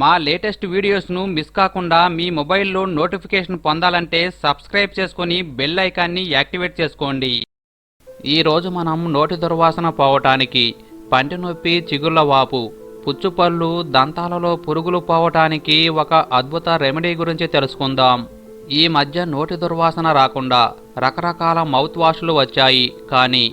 మా latest వీడియోస్ను miss కాకుండా మీ మొబైల్లో నోటిఫికేషన్ పొందాలంటే సబ్స్క్రైబ్ చేసుకొని బెల్ ఐకాన్ని యాక్టివేట్ చేసుకోండి. ఈరోజు మనం నోటి దుర్వాసన పోవటానికి పంటి నొప్పి చిగుళ్ళ వాపు పుచ్చుపళ్ళు దంతాలలో పురుగులు పోవటానికి ఒక అద్భుత రెమెడీ గురించి తెలుసుకుందాం. ఈ మధ్య నోటి దుర్వాసన రాకుండా రకరకాల మౌత్ వాష్లు వచ్చాయి. కానీ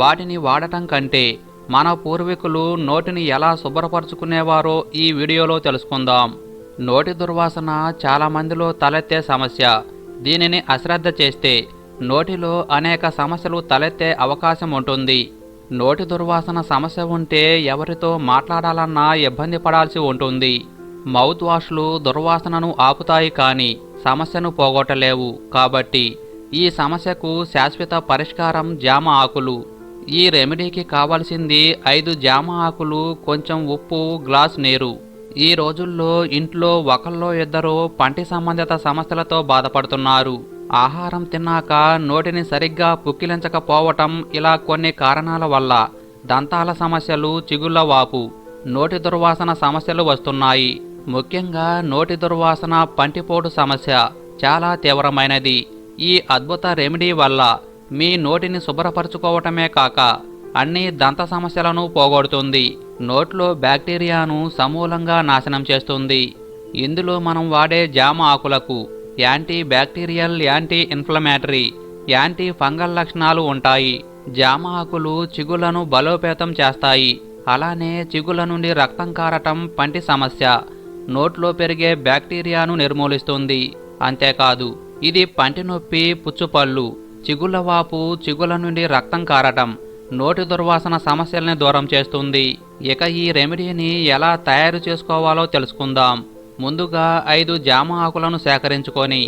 వాటిని వాడటం కంటే మన పూర్వీకులు నోటిని ఎలా శుభ్రపరచుకునేవారో ఈ వీడియోలో తెలుసుకుందాం. నోటి దుర్వాసన చాలా మందిలో తలెత్తే సమస్య. దీనిని అశ్రద్ధ చేస్తే నోటిలో అనేక సమస్యలు తలెత్తే అవకాశం ఉంటుంది. నోటి దుర్వాసన సమస్య ఉంటే ఎవరితో మాట్లాడాలన్నా ఇబ్బంది పడాల్సి ఉంటుంది. మౌత్ వాష్లు దుర్వాసనను ఆపుతాయి కానీ సమస్యను పోగొట్టలేవు. కాబట్టి ఈ సమస్యకు శాశ్వత పరిష్కారం జామ ఆకులు. ఈ రెమెడీకి కావాల్సింది ఐదు జామ ఆకులు కొంచెం ఉప్పు గ్లాస్ నీరు. ఈ రోజుల్లో ఇంట్లో ఒకళ్ళో ఇద్దరు పంటి సంబంధిత సమస్యలతో బాధపడుతున్నారు. ఆహారం తిన్నాక నోటిని సరిగ్గా పుక్కిలించకపోవటం ఇలా కొన్ని కారణాల వల్ల దంతాల సమస్యలు చిగుళ్ళ వాపు నోటి దుర్వాసన సమస్యలు వస్తున్నాయి. ముఖ్యంగా నోటి దుర్వాసన పంటిపోటు సమస్య చాలా తీవ్రమైనది. ఈ అద్భుత రెమెడీ వల్ల మీ నోటిని శుభ్రపరచుకోవటమే కాక అన్ని దంత సమస్యలను పోగొడుతుంది. నోట్లో బ్యాక్టీరియాను సమూలంగా నాశనం చేస్తుంది. ఇందులో మనం వాడే జామ ఆకులకు anti bacterial anti inflammatory anti fungal లక్షణాలు ఉంటాయి. జామ ఆకులు చిగులను బలోపేతం చేస్తాయి. అలానే చిగుల నుండి రక్తం కారటం పంటి సమస్య. నోట్లో పెరిగే బ్యాక్టీరియాను నిర్మూలిస్తుంది. అంతేకాదు ఇది పంటి నొప్పి పుచ్చుపళ్ళు చిగుళ్ళవాపు చిగుల నుండి రక్తం కారటం నోటి దుర్వాసన సమస్యల్ని దూరం చేస్తుంది. ఇక ఈ రెమెడీని ఎలా తయారు చేసుకోవాలో తెలుసుకుందాం. ముందుగా ఐదు జామ ఆకులను సేకరించుకొని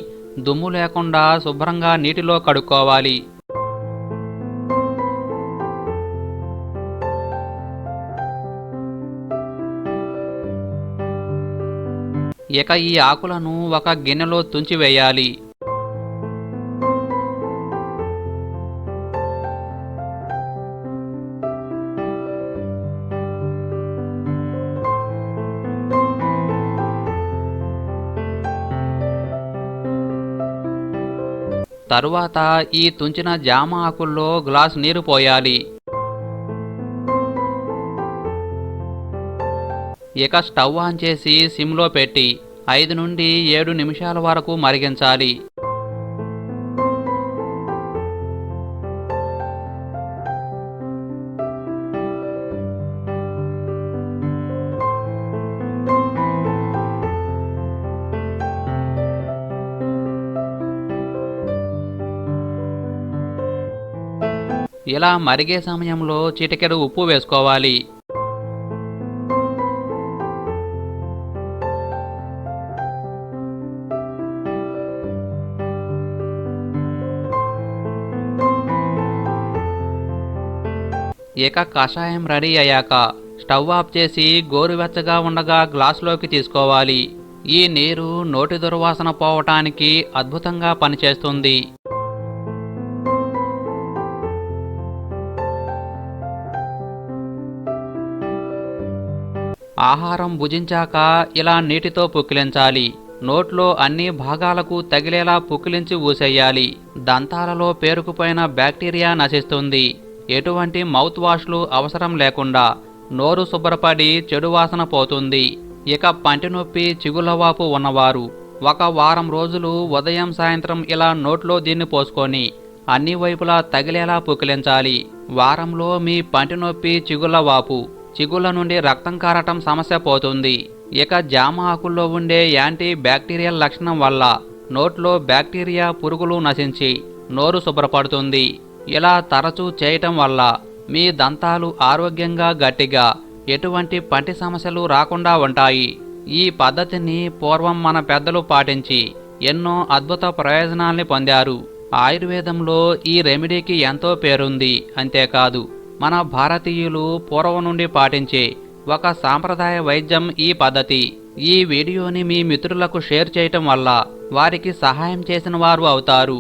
దుమ్ము లేకుండా శుభ్రంగా నీటిలో కడుక్కోవాలి. ఇక ఈ ఆకులను ఒక గిన్నెలో తుంచివేయాలి తరువాత ఈ తుంచిన జామ ఆకుల్లో గ్లాస్ నీరు పోయాలి. ఇక స్టవ్ ఆన్ చేసి సిమ్లో పెట్టి ఐదు నుండి ఏడు నిమిషాల వరకు మరిగించాలి. ఇలా మరిగే సమయంలో చిటికెడు ఉప్పు వేసుకోవాలి. ఇక కషాయం రెడీ అయ్యాక స్టవ్ ఆఫ్ చేసి గోరువెచ్చగా ఉండగా గ్లాసులోకి తీసుకోవాలి. ఈ నీరు నోటి దుర్వాసన పోవటానికి అద్భుతంగా పనిచేస్తుంది. ఆహారం భుజించాక ఇలా నీటితో పుక్కిలించాలి. నోట్లో అన్ని భాగాలకు తగిలేలా పుక్కిలించి ఊసేయాలి. దంతాలలో పేరుకుపోయిన బ్యాక్టీరియా నశిస్తుంది. ఎటువంటి మౌత్ వాష్లు అవసరం లేకుండా నోరు శుభ్రపడి చెడు వాసన పోతుంది. ఇక పంటి నొప్పి చిగులవాపు ఉన్నవారు ఒక వారం రోజులు ఉదయం సాయంత్రం ఇలా నోట్లో దీన్ని పోసుకొని అన్ని వైపులా తగిలేలా పుక్కిలించాలి. వారంలో మీ పంటి నొప్పి చిగుళ్ళ వాపు. చిగుళ్ళ నుండి రక్తం కారటం సమస్య పోతుంది. ఇక జామ ఆకుల్లో ఉండే యాంటీ బ్యాక్టీరియల్ లక్షణం వల్ల నోట్లో బ్యాక్టీరియా పురుగులు నశించి నోరు శుభ్రపడుతుంది. ఇలా తరచూ చేయటం వల్ల మీ దంతాలు ఆరోగ్యంగా గట్టిగా ఎటువంటి పంటి సమస్యలు రాకుండా ఉంటాయి. ఈ పద్ధతిని పూర్వం మన పెద్దలు పాటించి ఎన్నో అద్భుత ప్రయోజనాల్ని పొందారు. ఆయుర్వేదంలో ఈ రెమెడీకి ఎంతో పేరుంది. అంతేకాదు మన భారతీయులు పూర్వం నుండి పాటించే ఒక సాంప్రదాయ వైద్యం ఈ పద్ధతి. ఈ వీడియోని మీ మిత్రులకు షేర్ చేయటం వల్ల వారికి సహాయం చేసిన వారు అవుతారు.